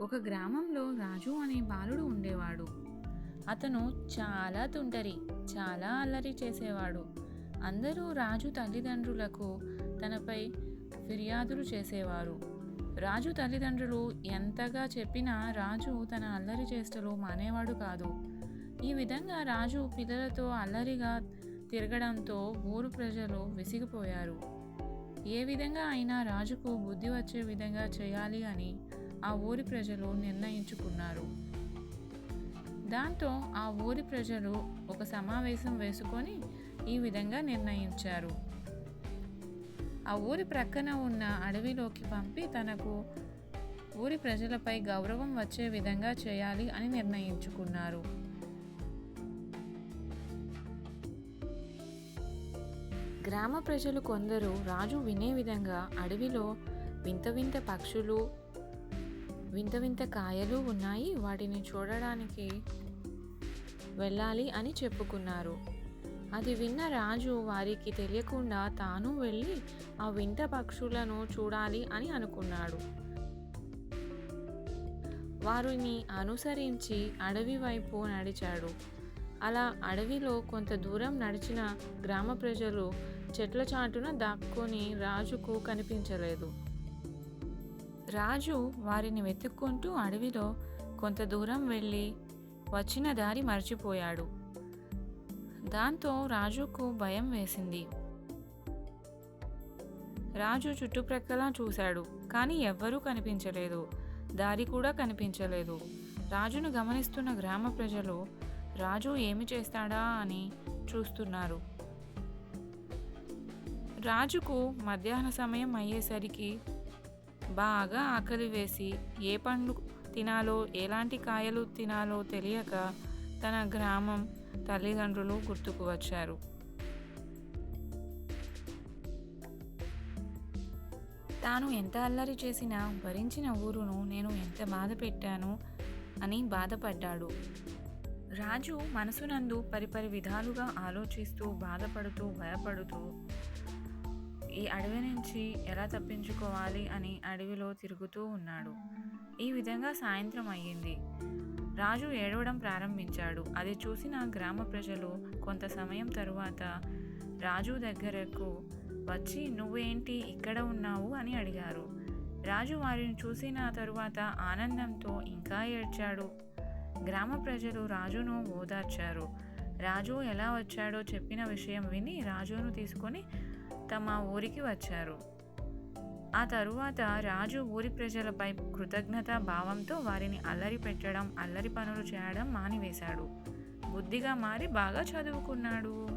ఒక గ్రామంలో రాజు అనే బాలుడు ఉండేవాడు. అతను చాలా తుంటరి చాలా అల్లరి చేసేవాడు. అందరూ రాజు తల్లిదండ్రులకు తనపై ఫిర్యాదులు చేసేవారు. రాజు తల్లిదండ్రులు ఎంతగా చెప్పినా రాజు తన అల్లరి చేష్టలు మానేవాడు కాదు. ఈ విధంగా రాజు పిల్లలతో అల్లరిగా తిరగడంతో ఊరు ప్రజలు విసిగిపోయారు. ఏ విధంగా అయినా రాజుకు బుద్ధి వచ్చే విధంగా చేయాలి అని ఆ ఊరి ప్రజలు నిర్ణయించుకున్నారు. దాంతో ఆ ఊరి ప్రజలు ఒక సమావేశం వేసుకొని ఈ విధంగా నిర్ణయించారు. ఆ ఊరి ప్రక్కన ఉన్న అడవిలోకి పంపి తనకు ఊరి ప్రజలపై గౌరవం వచ్చే విధంగా చేయాలి అని నిర్ణయించుకున్నారు. గ్రామ ప్రజలు కొందరు రాజు వినే విధంగా అడవిలో వింత వింత పక్షులు వింత వింత కాయలు ఉన్నాయి. వాటిని చూడడానికి వెళ్ళాలి అని చెప్పుకున్నారు. అది విన్న రాజు వారికి తెలియకుండా తాను వెళ్ళి ఆ వింత పక్షులను చూడాలి అని అనుకున్నాడు. వారిని అనుసరించి అడవి వైపు నడిచాడు. అలా అడవిలో కొంత దూరం నడిచిన గ్రామ ప్రజలు చెట్ల చాటున దాక్కుని రాజుకు కనిపించలేదు. రాజు వారిని వెతుక్కుంటూ అడవిలో కొంత దూరం వెళ్ళి వచ్చిన దారి మర్చిపోయాడు. దాంతో రాజుకు భయం వేసింది. రాజు చుట్టుప్రక్కల చూశాడు కానీ ఎవ్వరూ కనిపించలేదు. దారి కూడా కనిపించలేదు. రాజును గమనిస్తున్న గ్రామ ప్రజలు రాజు ఏమి చేస్తాడా? అని చూస్తున్నారు. రాజుకు మధ్యాహ్న సమయం అయ్యేసరికి బాగా ఆకలి వేసి ఏ పండు తినాలో ఎలాంటి కాయలు తినాలో తెలియక తన గ్రామం తల్లిదండ్రులు గుర్తుకు వచ్చారు. తాను ఎంత అల్లరి చేసినా భరించిన ఊరును నేను ఎంత బాధ పెట్టాను అని బాధపడ్డాడు. రాజు మనసునందు పరిపరి విధాలుగా ఆలోచిస్తూ బాధపడుతూ భయపడుతూ ఈ అడవి నుంచి ఎలా తప్పించుకోవాలి అని అడవిలో తిరుగుతూ ఉన్నాడు. ఈ విధంగా సాయంత్రం అయ్యింది. రాజు ఏడవడం ప్రారంభించాడు. అది చూసిన గ్రామ ప్రజలు కొంత సమయం తరువాత రాజు దగ్గరకు వచ్చి నువ్వేంటి ఇక్కడ ఉన్నావు? అని అడిగారు. రాజు వారిని చూసిన తరువాత ఆనందంతో ఇంకా ఏడ్చాడు. గ్రామ ప్రజలు రాజును ఓదార్చారు. రాజు ఎలా వచ్చాడో చెప్పిన విషయం విని రాజును తీసుకొని తమ ఊరికి వచ్చారు. ఆ తరువాత రాజు ఊరి ప్రజలపై కృతజ్ఞత భావంతో వారిని అల్లరి పెట్టడం అల్లరి పనులు చేయడం మానివేశాడు. బుద్ధిగా మారి బాగా చదువుకున్నాడు.